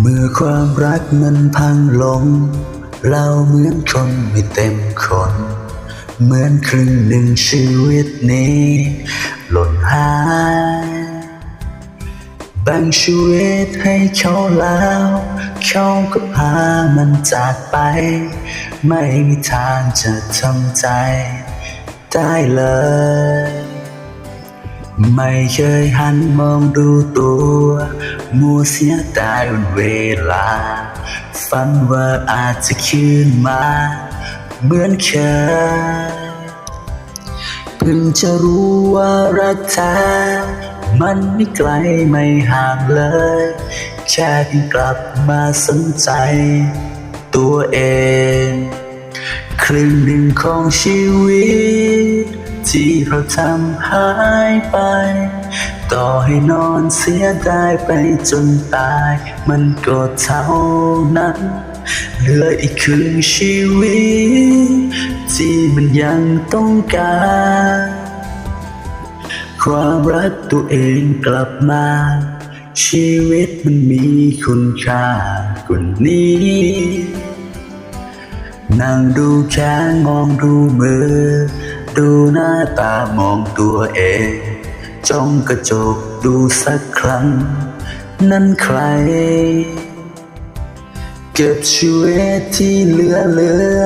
เมื่อความรักมันพังลง เราเหมือนคนไม่เต็มคน เหมือนครึ่งหนึ่งชีวิตนี้ หล่นหายแบ่งชีวิตให้เขาแล้ว เขาก็พามันจากไป ไม่มีทางจะทำใจ ได้เลย ไม่เคยหันมองดูตัว มัวเสียดายวันเวลา ฝันว่าอาจจะคืนมา เหมือนเคยเพิ่งจะรู้ว่ารักแท้มันไม่ไกลไม่ห่างเลย แค่เพียงกลับมาสนใจ ตัวเอง ครึ่งหนึ่งของชีวิต ที่เราทำหายไป ต่อให้นอนเสียดายไปจนตาย มันก็เท่านั้น เหลืออีกครึ่งชีวิต ที่มันยังต้องการ ความรักตัวเองกลับมา ชีวิตมันมีคุณค่ากว่านี้นั่งดูแข้งมองดูมือ ดูหน้าตามองตัวเอง จ้องกระจกดูสักครั้ง นั่นใคร เก็บชีวิตที่เหลือเหลือ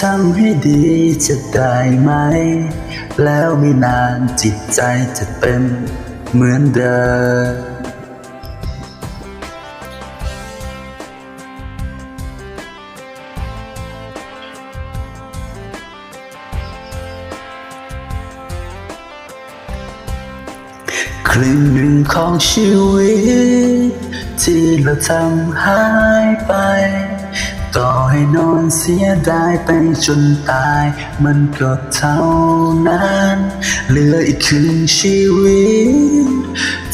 ทำให้ดีจะได้ไหม แล้วไม่นานจิตใจจะเป็นเหมือนเดิม รึ่งหนึ่งของชีวิต ที่เราทำหายไป ต่อให้นอนเสียดายไปจนตาย มันก็เท่านั้น เหลืออีกครึ่งชีวิต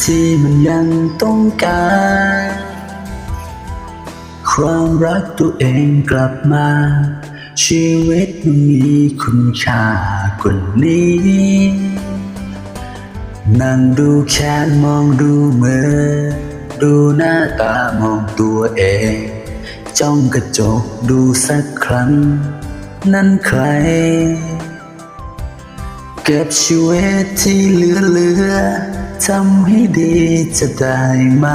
ที่มันยังต้องการ ความรักตัวเองกลับมาชีวิตมันมีคุณค่ากว่านี้ นั่งดูแขนมองดูมือ ดูหน้าตามองตัวเอง จ้องกระจกดูสักครั้ง นั่นใคร เก็บชีวิตที่เหลือเหลือทำให้ดีจะได้ไหม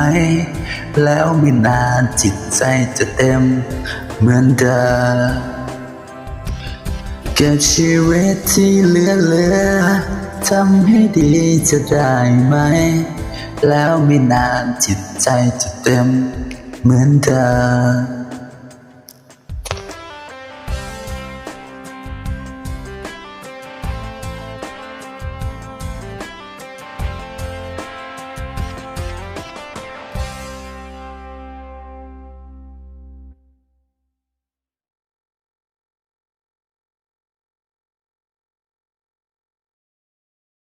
แล้วไม่นานจิตใจจะเต็มเหมือนเดิม เก็บชีวิตที่เหลือเหลือทำให้ดีจะได้ไหม แล้วไม่นานจิตใจจะเต็มเหมือนเธอ